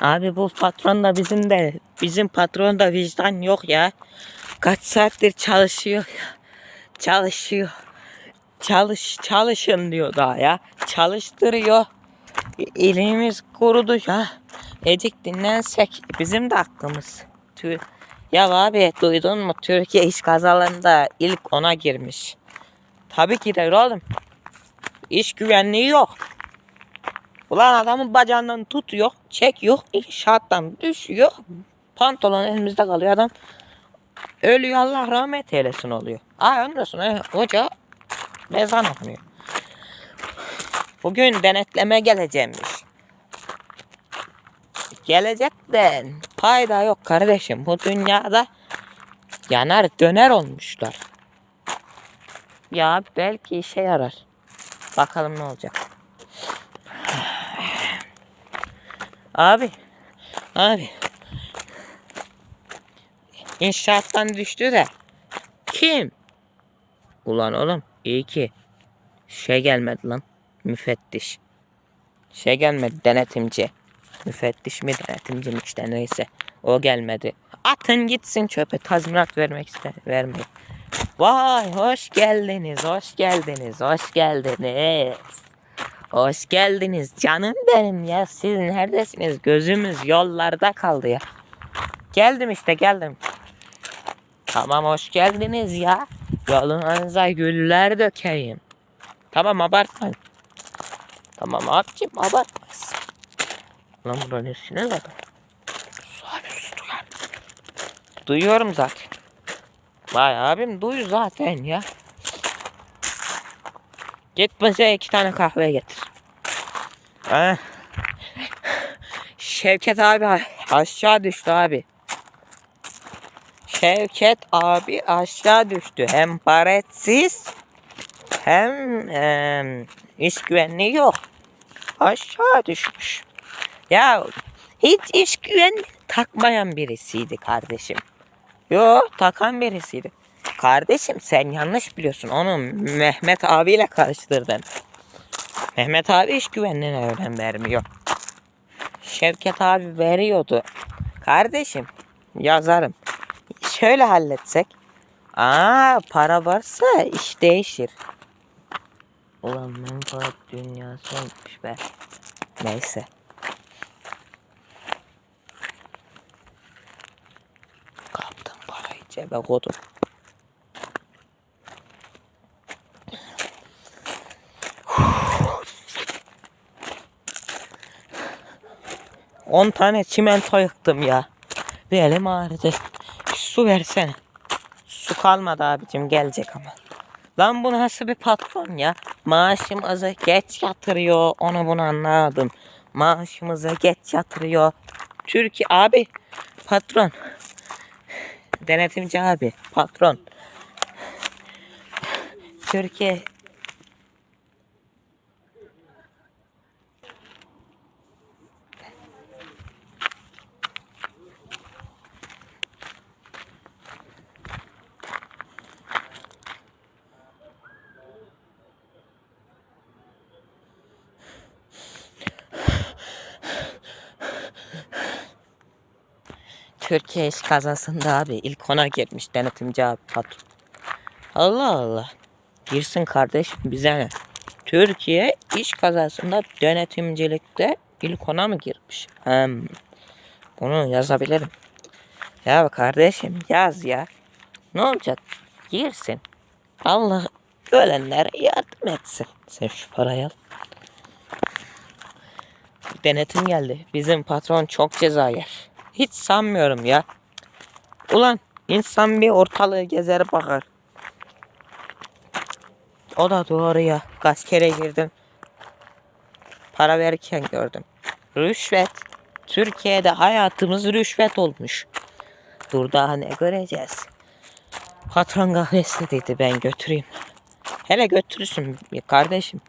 Abi bu patron da bizim de bizim patron da vicdan yok ya. Kaç saattir çalışıyor ya. Çalışıyor. Çalış çalışın diyor daha ya. Çalıştırıyor. Elimiz kurudu ya. Ecik dinlensek bizim de hakkımız. Tü- Ya abi duydun mu Türkiye iş kazalarında ilk ona girmiş. Tabii ki de oğlum. İş güvenliği yok. Ulan adamın bacağından tutuyor, çek yok, inşaattan düşüyor. Pantolon elimizde kalıyor adam. Ölüyor Allah rahmet eylesin oluyor. Ay ondan sonra hoca mezan okunuyor. Bugün denetleme gelecekmiş. Gelecek de fayda yok kardeşim. Bu dünyada yanar döner olmuşlar. Ya belki işe yarar. Bakalım ne olacak. Abi. Abi. İnşaattan düştü de. Kim? Ulan oğlum iyi ki şey gelmedi lan. Müfettiş. Şey gelmedi denetimci. Müfettiş mi denetimci mi işte neyse. O gelmedi. Atın gitsin çöpe tazminat vermek iste vermeyin. Vay hoş geldiniz, hoş geldiniz, hoş geldiniz. Hoş geldiniz canım benim ya. Siz neredesiniz? Gözümüz yollarda kaldı ya. Geldim işte geldim. Tamam hoş geldiniz ya. Yolunuza güller dökeyim. Tamam abartmayın. Tamam abicim abartmayız. Lan burada ne sinir var? Su abi su. Duyuyorum zaten. Vay abim duy zaten ya. Git bize iki tane kahve getir. Ha. Şevket abi aşağı düştü abi. Şevket abi aşağı düştü. Hem paretsiz hem em, iş güvenliği yok. Aşağı düşmüş. Ya hiç iş güvenliği takmayan birisiydi kardeşim. Yo takan birisiydi. Kardeşim sen yanlış biliyorsun. Onu Mehmet abiyle karıştırdın. Mehmet abi iş güvenliğine önem vermiyor. Şevket abi veriyordu. Kardeşim yazarım. Şöyle halletsek. Aa para varsa iş değişir. Ulan menfaat dünyası olmuş be. Neyse. Kaptım parayı cebe koydum. On tane çimento yıktım ya. Bir elim ağrıdı. Su versene. Su kalmadı abicim gelecek ama. Lan bu nasıl bir patron ya? Maaşımızı geç yatırıyor. Onu bunu anladım. Maaşımızı geç yatırıyor. Türkiye abi patron. Denetimci abi patron. Türkiye Türkiye iş kazasında abi ilk ona girmiş denetimci abi patron. Allah Allah. Girsin kardeşim bize ne? Türkiye iş kazasında denetimcilikte ilk ona mı girmiş? Hem bunu yazabilirim. Ya kardeşim yaz ya. Ne olacak? Girsin. Allah ölenlere yardım etsin. Sen şu parayı al. Denetim geldi. Bizim patron çok ceza yer. Hiç sanmıyorum ya. Ulan insan bir ortalığı gezer bakar. O da doğru ya. Kaç kere girdim. Para verirken gördüm. Rüşvet. Türkiye'de hayatımız rüşvet olmuş. Dur daha ne göreceğiz. Patron kahvesi dedi ben götüreyim. Hele götürürsün kardeşim.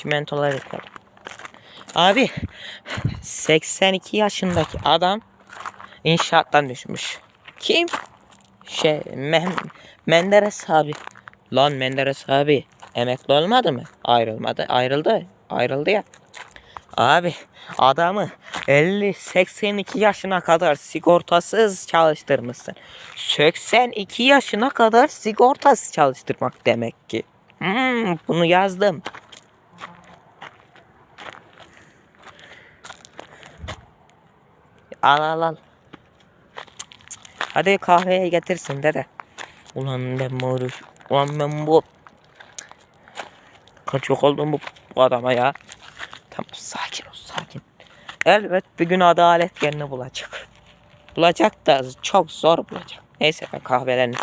Çimentoları yıkalım. Abi 82 yaşındaki adam inşaattan düşmüş. Kim? Şey Meh Menderes abi. Lan Menderes abi emekli olmadı mı? Ayrılmadı. Ayrıldı. Ayrıldı ya. Abi adamı 50-82 yaşına kadar sigortasız çalıştırmışsın. 82 yaşına kadar sigortasız çalıştırmak demek ki. Hmm, bunu yazdım. Al al al. Hadi kahveye getirsin dede. Ulan ben herif- Ulan ben bu. Kaçık oldum bu, bu adama ya. Tamam sakin ol sakin. Elbet bir gün adalet yerini bulacak. Bulacak da çok zor bulacak. Neyse ben kahvelerini.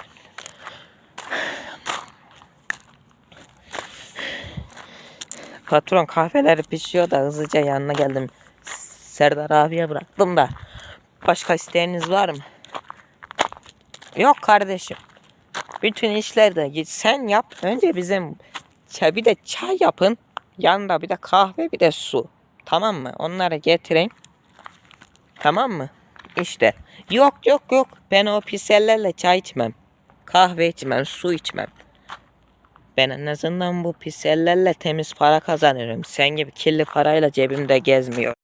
Patron kahveleri pişiyor da hızlıca yanına geldim. Serdar abiye bıraktım da. Başka isteğiniz var mı? Yok kardeşim. Bütün işlerde git sen yap. Önce bizim bir de çay yapın. Yanında bir de kahve bir de su. Tamam mı? Onları getireyim. Tamam mı? İşte. Yok yok yok. Ben o pis ellerle çay içmem. Kahve içmem. Su içmem. Ben en azından bu pis ellerle temiz para kazanırım. Sen gibi kirli parayla cebimde gezmiyor.